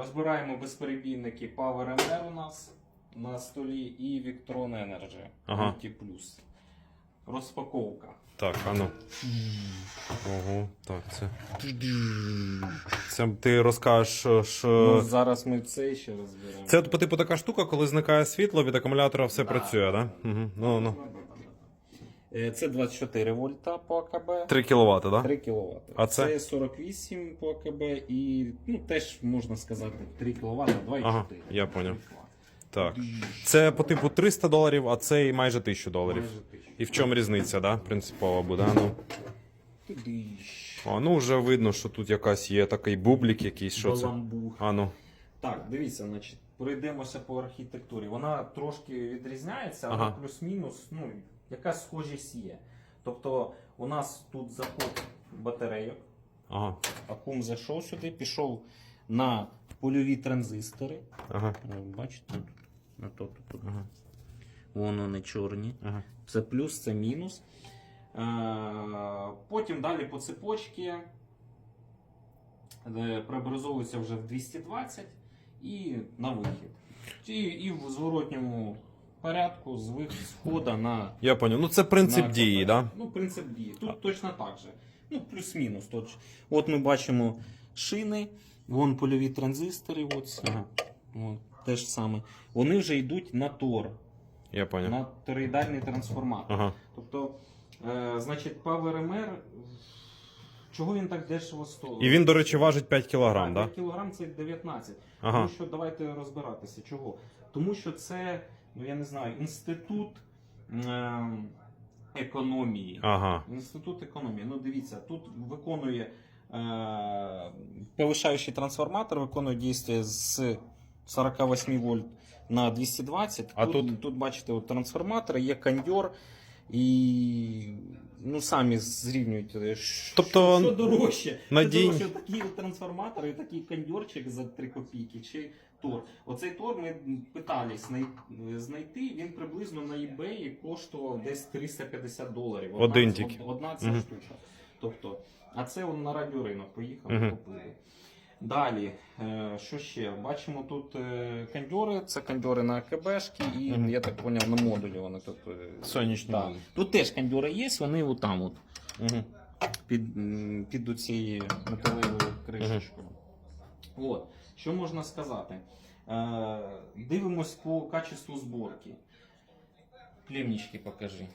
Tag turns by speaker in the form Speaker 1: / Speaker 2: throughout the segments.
Speaker 1: розбираємо безперебійники Power MR у нас на столі і Victron Energy
Speaker 2: Ага.
Speaker 1: Multi Plus. Розпаковка.
Speaker 2: Так, а ну. Ого, так, це. Це ти розкажеш, що. що...
Speaker 1: Ну, зараз ми це ще розберемо.
Speaker 2: Це типу така штука, коли зникає світло, від акумулятора все
Speaker 1: Да.
Speaker 2: працює, так? Да? Угу. Ну, ну.
Speaker 1: Е, Це 24 вольта по АКБ.
Speaker 2: 3 кВт, так? Да?
Speaker 1: 3 кВт.
Speaker 2: А це?
Speaker 1: 48 по АКБ і ну, теж можна сказати 3 кВт, 2,4.
Speaker 2: Ага, я поняв. Так. Це по типу 300 доларів, а цей майже 1000 доларів.
Speaker 1: Майже тисячу.
Speaker 2: І в чому різниця, да? Принципова буде. а Ну. О, ну вже видно, що тут якась є такий бублік якийсь, що це. А ну.
Speaker 1: Так, дивіться, значить, пройдемося по архітектурі. Вона трошки відрізняється, але
Speaker 2: Ага.
Speaker 1: плюс-мінус, ну, якась схожість є. Тобто у нас тут заход батарейок,
Speaker 2: Ага.
Speaker 1: акум зайшов сюди, пішов на польові транзистори.
Speaker 2: Ага.
Speaker 1: О, Бачите, на то, тут, тут.
Speaker 2: Ага.
Speaker 1: Вон вони чорні.
Speaker 2: Ага.
Speaker 1: Це плюс, це мінус. Е, Потім далі по цепочці е, преобразовується вже в 220 і на вихід. І, і в зворотньому порядку з входа на.
Speaker 2: Я поняв. Ну це принцип
Speaker 1: на
Speaker 2: дії, так? Да?
Speaker 1: Ну, принцип дії. Тут точно так же. Ну, плюс-мінус. От ми бачимо шини, вон польові транзистори. От.
Speaker 2: Ага.
Speaker 1: От, те ж саме. Вони вже йдуть на тор,
Speaker 2: Я поняв.
Speaker 1: на тороїдальний трансформатор.
Speaker 2: Ага.
Speaker 1: Тобто, е, значить, PowerMR, чого він так дешево стоїть?
Speaker 2: І він, до речі, важить 5 кг,
Speaker 1: так? 5 кілограм це 19.
Speaker 2: Ага.
Speaker 1: Тому що давайте розбиратися. Чого? Тому що це, ну я не знаю, інститут е, економії.
Speaker 2: Ага.
Speaker 1: Інститут економії. Ну дивіться, тут виконує е, повишаючий трансформатор, виконує дійство з 48 вольт на 220.
Speaker 2: А
Speaker 1: тут,
Speaker 2: тут?
Speaker 1: тут бачите, от трансформатор, є кондьор. І ну самі зрівнюють. що-
Speaker 2: Тобто,
Speaker 1: що, дорожче?
Speaker 2: надій-
Speaker 1: Що дорожче такий трансформатор і такий кондьорчик за 3 копійки, чи тор. Оцей тор ми питались знай- знайти. Він приблизно на eBay коштував десь 350 доларів. Одна-
Speaker 2: Один тільки.
Speaker 1: Одна ця
Speaker 2: Мгм.
Speaker 1: штука. Тобто, а це он на радіоринок поїхав
Speaker 2: Мгм.
Speaker 1: купили. Далі, е, що ще? Бачимо тут е, кондьори, це кондьори на АКБшки і, я так поняв, на модулі вони тут. е,
Speaker 2: Сонячні
Speaker 1: да. Тут теж кондьори є, вони отам от,
Speaker 2: Угу.
Speaker 1: під, під цією металевою кришечкою. От. Що можна сказати? Е, дивимось по качеству зборки. Клемнички покажи.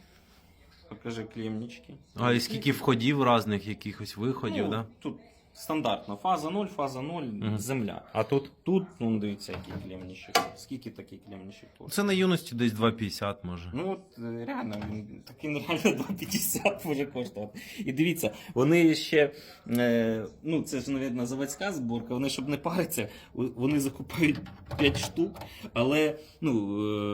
Speaker 1: Покажи клемнички.
Speaker 2: А і скільки входів різних, якихось виходів,
Speaker 1: ну,
Speaker 2: да?
Speaker 1: Тут стандартно. Фаза 0, фаза 0,
Speaker 2: Мгм.
Speaker 1: земля.
Speaker 2: А тут?
Speaker 1: Тут, ну дивіться, який клемничок. Скільки такий клемничок тут?
Speaker 2: Це на юності десь 2,50 може.
Speaker 1: Ну от е, реально, він такий реально 2,50 може коштувати. І дивіться, вони ще, е, ну це ж, навіть, заводська зборка, вони щоб не париться, у- вони закупають 5 штук, але ну,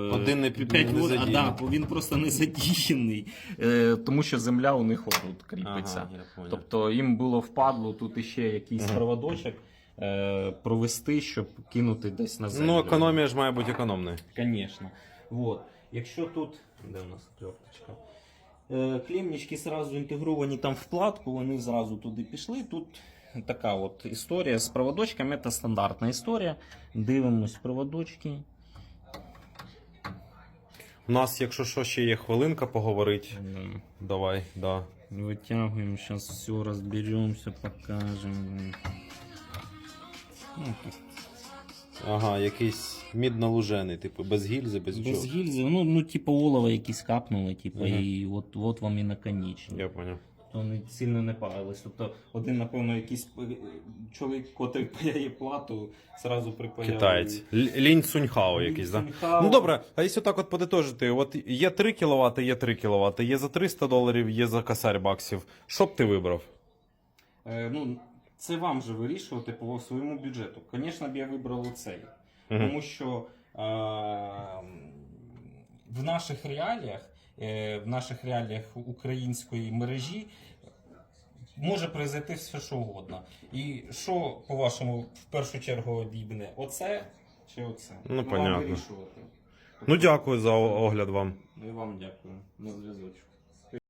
Speaker 1: е,
Speaker 2: Один не під-
Speaker 1: 5
Speaker 2: не
Speaker 1: вод, а
Speaker 2: задіяний.
Speaker 1: да, бо він просто не задіяний, е, тому що земля у них отут кріпиться.
Speaker 2: Ага, я понял.
Speaker 1: Тобто їм було впадло тут іще якийсь
Speaker 2: Мгм.
Speaker 1: проводочок е, провести, щоб кинути десь на землю.
Speaker 2: Ну, економія ж має бути економною.
Speaker 1: Конечно. Вот. Якщо тут. Де у нас кльопточка? Е, клемнички зразу інтегровані там в платку, вони зразу туди пішли. Тут така от історія з проводочками, це стандартна історія. Дивимось проводочки.
Speaker 2: У нас, якщо що, ще є хвилинка поговорить.
Speaker 1: М,
Speaker 2: Давай, да.
Speaker 1: Витягуємо, зараз все розберемося, покажемо. Ну,
Speaker 2: Ага, якийсь мідно-лужений, типу, без гільзи, без
Speaker 1: без гільзи, ну, ну типу олова якісь капнули, типу,
Speaker 2: Мгм.
Speaker 1: і от, от вам і наконечник.
Speaker 2: Я понял.
Speaker 1: То вони сильно не парились. Тобто один, напевно, якийсь е, чоловік, котрий паяє плату, зразу припаяв.
Speaker 2: Китаєць. Лінь Суньхао якийсь, да? Ну добре, а якщо так от подитожити, от є 3 кВт, є 3 кВт, є за 300 доларів, є за косарь баксів. Що б ти вибрав?
Speaker 1: Е, ну, це вам же вирішувати по своєму бюджету. Звісно б я вибрав оцей.
Speaker 2: Мгм.
Speaker 1: Тому що е, в наших реаліях, в наших реаліях української мережі може произойти все, що угодно. І що, по-вашому, в першу чергу обібне? Оце чи оце?
Speaker 2: Ну,
Speaker 1: вам
Speaker 2: понятно.
Speaker 1: вирішувати.
Speaker 2: Ну дякую за о- огляд вам.
Speaker 1: Ну і вам дякую. На зв'язочку.